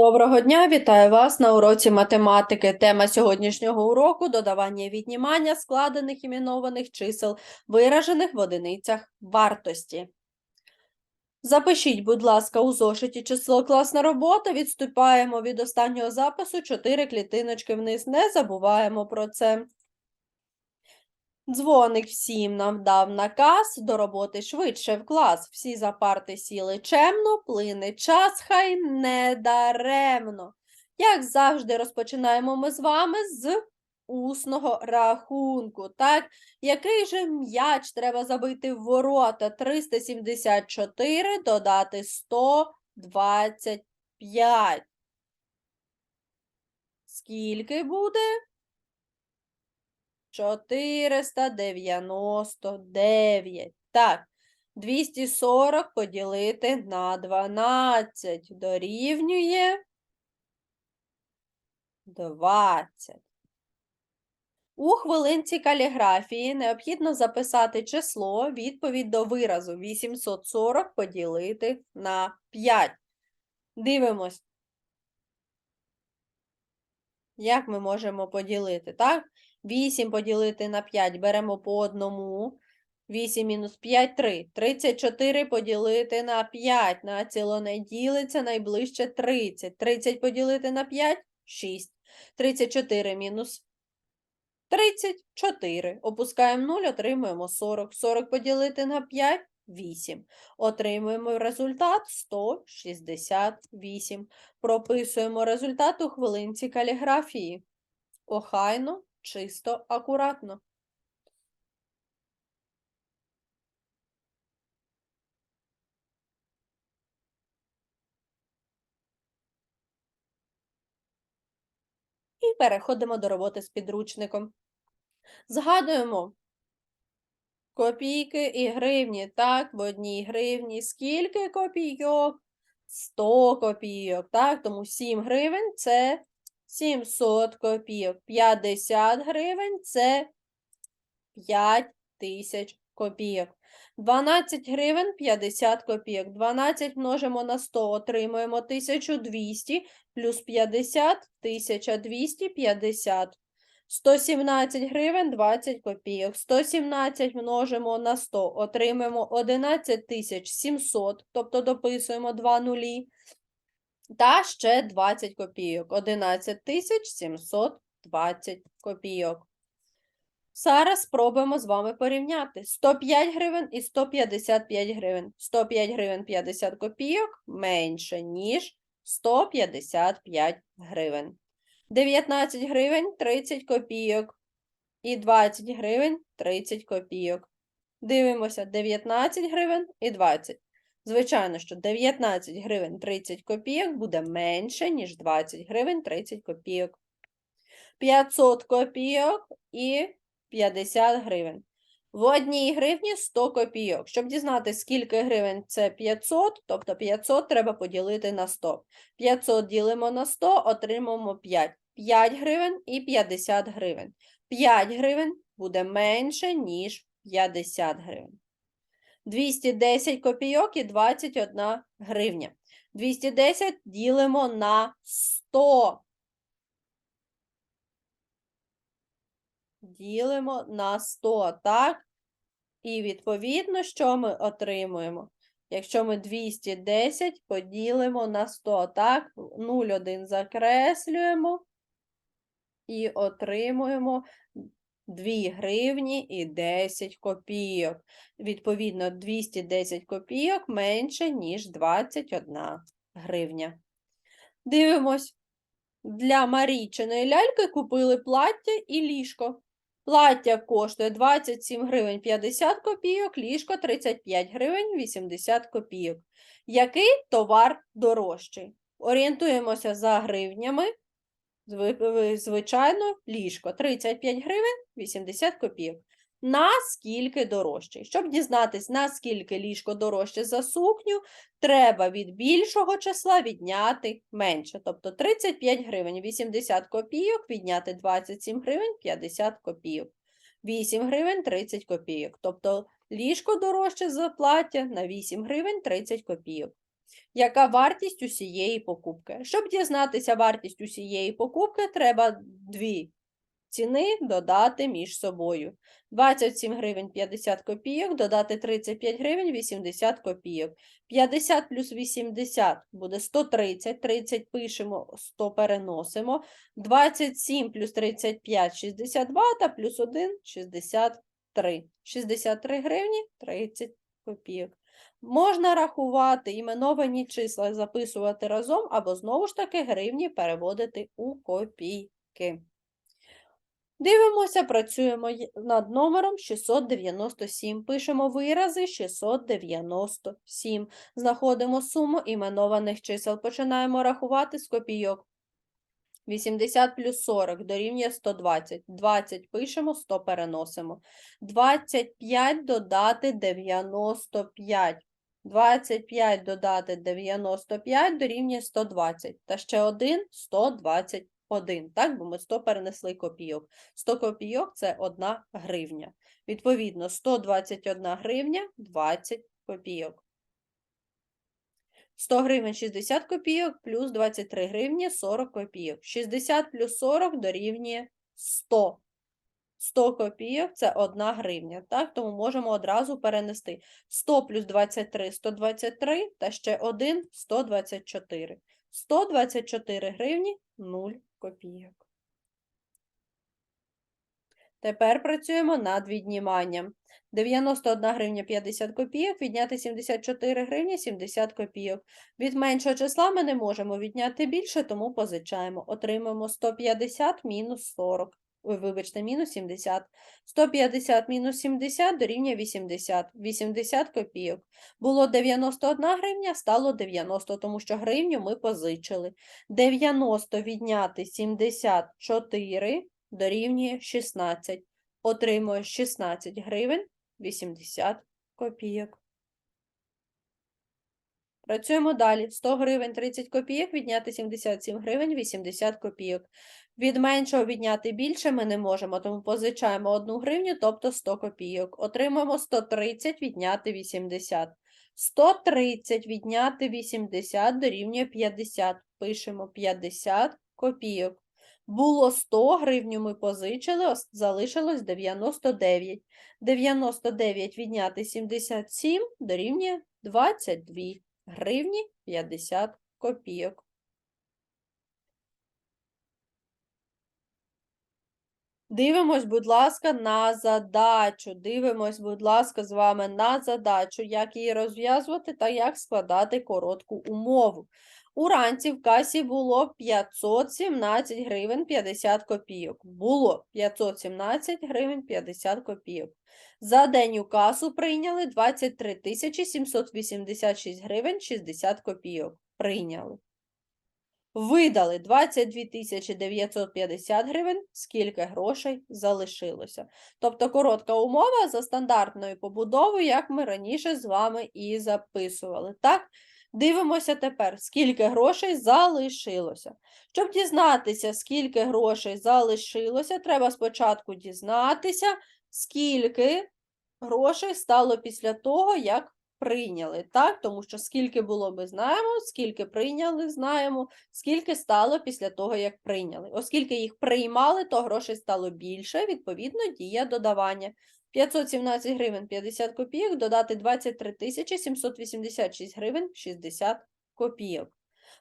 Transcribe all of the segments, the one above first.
Доброго дня, вітаю вас на уроці математики. Тема сьогоднішнього уроку додавання і віднімання складених іменованих чисел, виражених в одиницях вартості. Запишіть, будь ласка, у зошиті число класна робота. Відступаємо від останнього запису 4 клітиночки вниз. Не забуваємо про це. Дзвоник всім нам дав наказ до роботи швидше в клас. Всі за парти сіли чемно, плине час, хай не даремно. Як завжди, розпочинаємо ми з вами з усного рахунку. Так, який же м'яч треба забити в ворота? 374 додати 125. Скільки буде? 499. Так, 240 поділити на 12 дорівнює 20. У хвилинці каліграфії необхідно записати число відповідь до виразу 840 поділити на 5. Дивимось. Як ми можемо поділити, так? 8 поділити на 5 беремо по одному. 8 мінус 5 – 3. 34 поділити на 5. На ціло не ділиться, найближче 30. 30 поділити на 5 – 6. 34 мінус 34. Опускаємо 0, отримуємо 40. 40 поділити на 5 – 8. Отримуємо результат 168. Прописуємо результат у хвилинці каліграфії. Охайно, чисто, акуратно. І переходимо до роботи з підручником. Згадуємо копійки і гривні. Так, в одній гривні скільки копійок? 100 копійок. Так, тому 7 гривень це 700 копійок. 50 гривень це 5 тисяч копійок. 12 гривень 50 копійок. 12 множимо на 100, отримуємо 1200 плюс 50 1250. 117 гривень 20 копійок. 117 множимо на 100, отримаємо 11 700, тобто дописуємо 2 нулі. Та ще 20 копійок. 11 720 копійок. Зараз спробуємо з вами порівняти 105 гривень і 155 гривень. 105 гривень 50 копійок менше, ніж 155 гривень. 19 гривень 30 копійок і 20 гривень 30 копійок. Дивимося 19 гривень і 20. Звичайно, що 19 гривень 30 копійок буде менше, ніж 20 гривень 30 копійок. 500 копійок і 50 гривень. В одній гривні 100 копійок. Щоб дізнатися, скільки гривень це 500, тобто 500 треба поділити на 100. 500 ділимо на 100, отримаємо 5. 5 гривень і 50 гривень. 5 гривень буде менше, ніж 50 гривень. 210 копійок і 21 гривня. 210 ділимо на 100. Ділимо на 100, так? І відповідно, що ми отримуємо? Якщо ми 210 поділимо на 100, так? 0,1 закреслюємо і отримуємо 2 гривні і 10 копійок. Відповідно, 210 копійок менше, ніж 21 гривня. Дивимось. Для Марійчиної ляльки купили плаття і ліжко. Плаття коштує 27 гривень 50 копійок, ліжко 35 гривень 80 копійок. Який товар дорожчий? Орієнтуємося за гривнями. Зви- Звичайно, ліжко 35 гривень 80 копійок. Наскільки дорожчий? Щоб дізнатись, наскільки ліжко дорожче за сукню, треба від більшого числа відняти менше. Тобто 35 гривень 80 копійок відняти 27 гривень 50 копійок. 8 гривень 30 копійок. Тобто ліжко дорожче за плаття на 8 гривень 30 копійок. Яка вартість усієї покупки? Щоб дізнатися вартість усієї покупки, треба дві ціни додати між собою. 27 гривень 50 копійок, додати 35 гривень 80 копійок. 50 плюс 80 буде 130, 30 пишемо, 100 переносимо. 27 плюс 35 – 62, та плюс 1 – 63. 63 гривні 30 копійок. Можна рахувати іменовані числа, записувати разом, або знову ж таки гривні переводити у копійки. Дивимося, працюємо над номером 697. Пишемо вирази 697. Знаходимо суму іменованих чисел. Починаємо рахувати з копійок. 80 плюс 40 дорівнює 120. 20 пишемо, 100 переносимо. 25 додати 95. 25 додати 95 дорівнює 120. Та ще один 121. Так, бо ми 100 перенесли копійок. 100 копійок – це 1 гривня. Відповідно, 121 гривня – 20 копійок. 100 гривень 60 копійок плюс 23 гривні 40 копійок. 60 плюс 40 дорівнює 100. 100 копійок – це 1 гривня, так? Тому можемо одразу перенести. 100 плюс 23 – 123, та ще 1 – 124. 124 гривні 0 копійок. Тепер працюємо над відніманням. 91 гривня 50 копійок, відняти 74 гривні 70 копійок. Від меншого числа ми не можемо відняти більше, тому позичаємо. Отримаємо 150 мінус 40. Ой, вибачте, мінус 70. 150 мінус 70 дорівнює 80. 80 копійок. Було 91 гривня, стало 90, тому що гривню ми позичили. 90 відняти 74 дорівнює 16. Отримує 16 гривень 80 копійок. Працюємо далі. 100 гривень 30 копійок, відняти 77 гривень 80 копійок. Від меншого відняти більше ми не можемо, тому позичаємо 1 гривню, тобто 100 копійок. Отримаємо 130 відняти 80. 130 відняти 80 дорівнює 50. Пишемо 50 копійок. Було 100 гривню ми позичили, залишилось 99. 99 відняти 77 дорівнює 22 гривні 50 копійок. Дивимось, будь ласка, на задачу. Дивимось, будь ласка, з вами на задачу, як її розв'язувати та як складати коротку умову. Уранці в касі було 517 гривень 50 копійок. Було 517 гривень 50 копійок. За день у касу прийняли 23 тисячі 786 гривень 60 копійок. Прийняли. Видали 22 тисячі 950 гривень, скільки грошей залишилося. Тобто коротка умова за стандартною побудовою, як ми раніше з вами і записували. Так, дивимося тепер, скільки грошей залишилося. Щоб дізнатися, скільки грошей залишилося, треба спочатку дізнатися, скільки грошей стало після того, як прийняли. Так, тому що скільки було, ми знаємо, скільки прийняли, знаємо, скільки стало після того, як прийняли. Оскільки їх приймали, то грошей стало більше, відповідно, дія додавання. 517 гривень 50 копійок додати 23 тисячі 786 гривень 60 копійок.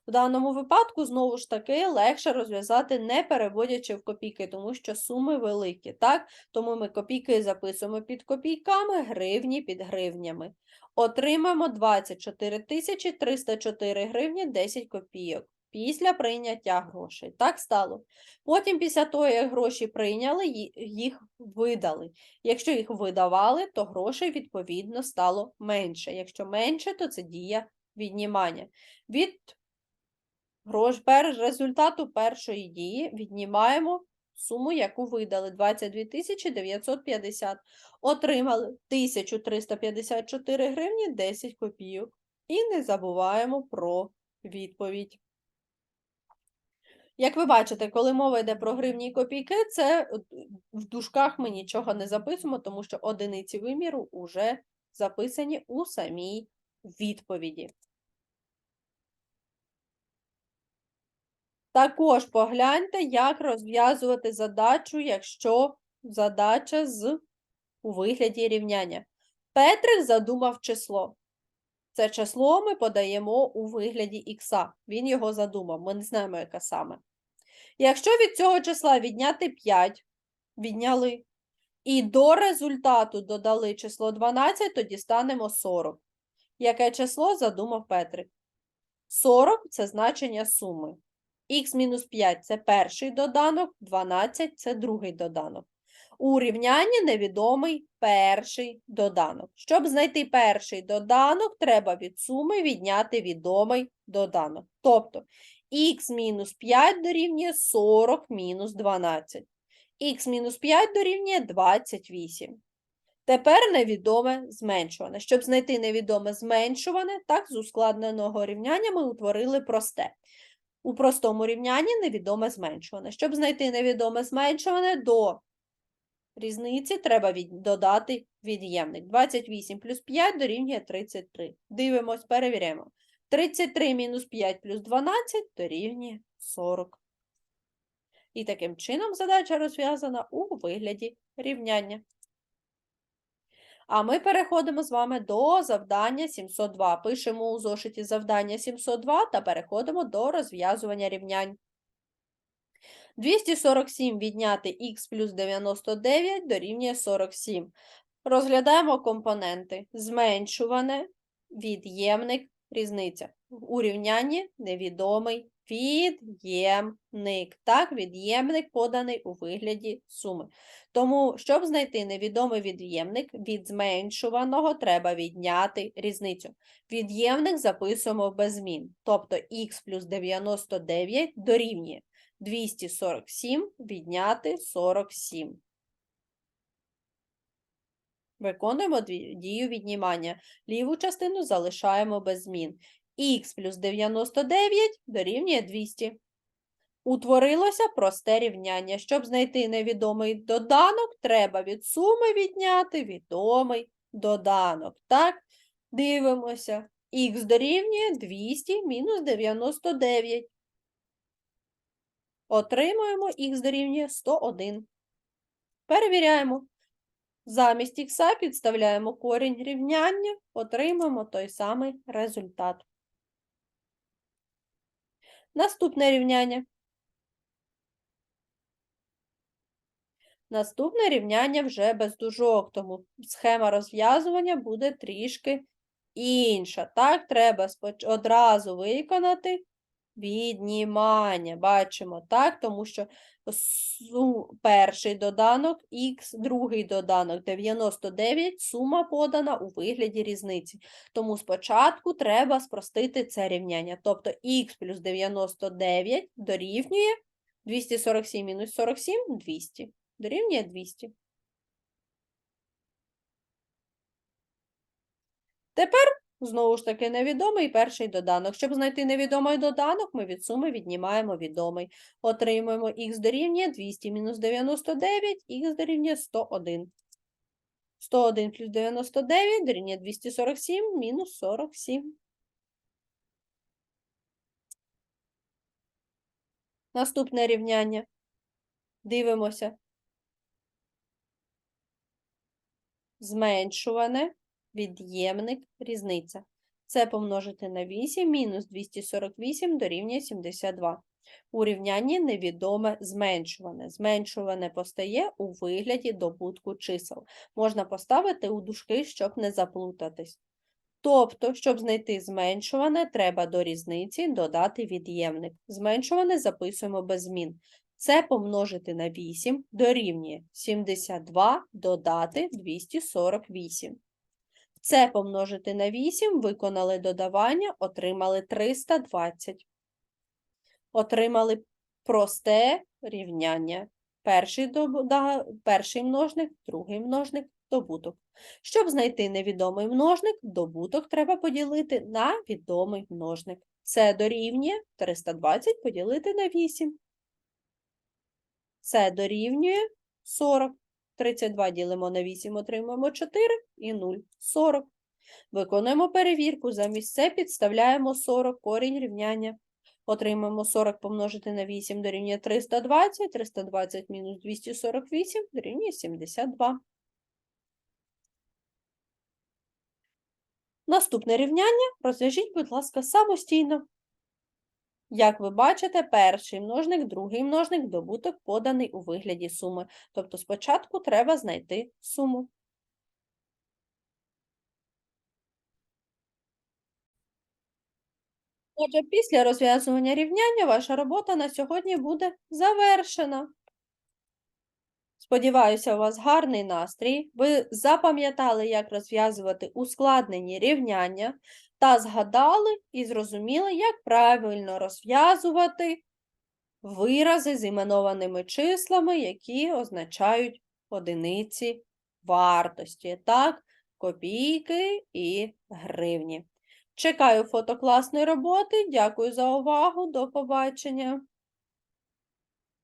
В даному випадку, знову ж таки, легше розв'язати, не переводячи в копійки, тому що суми великі. Так? Тому ми копійки записуємо під копійками, гривні під гривнями. Отримаємо 24 тисячі 304 гривні 10 копійок після прийняття грошей. Так стало. Потім, після того, як гроші прийняли, їх видали. Якщо їх видавали, то грошей, відповідно, стало менше. Якщо менше, то це дія віднімання. Від результату першої дії віднімаємо суму, яку видали 22 950. Отримали 1354 гривні 10 копійок. І не забуваємо про відповідь. Як ви бачите, коли мова йде про гривні і копійки, це е, в дужках ми нічого не записуємо, тому що одиниці виміру вже записані у самій відповіді. Також погляньте, як розв'язувати задачу, якщо задача з у вигляді рівняння. Петрик задумав число. Це число ми подаємо у вигляді ікса. Він його задумав. Ми не знаємо, яке саме. Якщо від цього числа відняти 5, відняли, і до результату додали число 12, то дістанемо 40. Яке число задумав Петрик? 40 – це значення суми. Х-5 – це перший доданок, 12 – це другий доданок. У рівнянні невідомий перший доданок. Щоб знайти перший доданок, треба від суми відняти відомий доданок. Тобто х мінус 5 дорівнює 40 мінус 12. х мінус 5 дорівнює 28. Тепер невідоме зменшуване. Щоб знайти невідоме зменшуване, так з ускладненого рівняння ми утворили просте. У простому рівнянні невідоме зменшуване. Щоб знайти невідоме зменшуване, до різниці треба від... додати від'ємник. 28 плюс 5 дорівнює 33. Дивимось, перевіряємо. 33 мінус 5 плюс 12 дорівнює 40. І таким чином задача розв'язана у вигляді рівняння. А ми переходимо з вами до завдання 702. Пишемо у зошиті завдання 702 та переходимо до розв'язування рівнянь. 247 відняти х плюс 99 дорівнює 47. Розглядаємо компоненти. Зменшуване, від'ємник, різниця. У рівнянні невідомий від'ємник. Так, від'ємник поданий у вигляді суми. Тому, щоб знайти невідомий від'ємник, від зменшуваного треба відняти різницю. Від'ємник записуємо без змін. Тобто х плюс 99 дорівнює 247 відняти 47. Виконуємо дію віднімання. Ліву частину залишаємо без змін. х плюс 99 дорівнює 200. Утворилося просте рівняння. Щоб знайти невідомий доданок, треба від суми відняти відомий доданок. Так, дивимося. х дорівнює 200 мінус 99. Отримуємо х дорівнює 101. Перевіряємо. Замість х підставляємо корінь рівняння, отримаємо той самий результат. Наступне рівняння. Наступне рівняння вже без дужок, тому схема розв'язування буде трішки інша. Так, треба одразу виконати віднімання. Бачимо, так, тому що перший доданок х, другий доданок 99, сума подана у вигляді різниці. Тому спочатку треба спростити це рівняння. Тобто х плюс 99 дорівнює 247 мінус 47 – 200. Дорівнює 200. Тепер, знову ж таки, невідомий перший доданок. Щоб знайти невідомий доданок, ми від суми віднімаємо відомий. Отримуємо х дорівнює 200 мінус 99, х дорівнює 101. 101 плюс 99 дорівнює 247 мінус 47. Наступне рівняння. Дивимося. Зменшуване, від'ємник, різниця. Це помножити на 8 мінус 248 дорівнює 72. У невідоме зменшуване. Зменшуване постає у вигляді добутку чисел. Можна поставити у дужки, щоб не заплутатись. Тобто, щоб знайти зменшуване, треба до різниці додати від'ємник. Зменшуване записуємо без змін. Це помножити на 8 дорівнює 72 додати 248. Це помножити на 8, виконали додавання, отримали 320. Отримали просте рівняння. Перший, дода- перший множник, другий множник, добуток. Щоб знайти невідомий множник, добуток треба поділити на відомий множник. Це дорівнює 320 поділити на 8. Це дорівнює 40. 32 ділимо на 8, отримуємо 4 і 0. 40. Виконуємо перевірку. Замість це підставляємо 40 корінь рівняння. Отримаємо 40 помножити на 8 дорівнює 320, 320 мінус 248 дорівнює 72. Наступне рівняння розв'яжіть, будь ласка, самостійно. Як ви бачите, перший множник, другий множник, добуток поданий у вигляді суми. Тобто спочатку треба знайти суму. Отже, після розв'язування рівняння ваша робота на сьогодні буде завершена. Сподіваюся, у вас гарний настрій. Ви запам'ятали, як розв'язувати ускладнені рівняння та згадали і зрозуміли, як правильно розв'язувати вирази з іменованими числами, які означають одиниці вартості. Так, копійки і гривні. Чекаю фото класної роботи. Дякую за увагу. До побачення.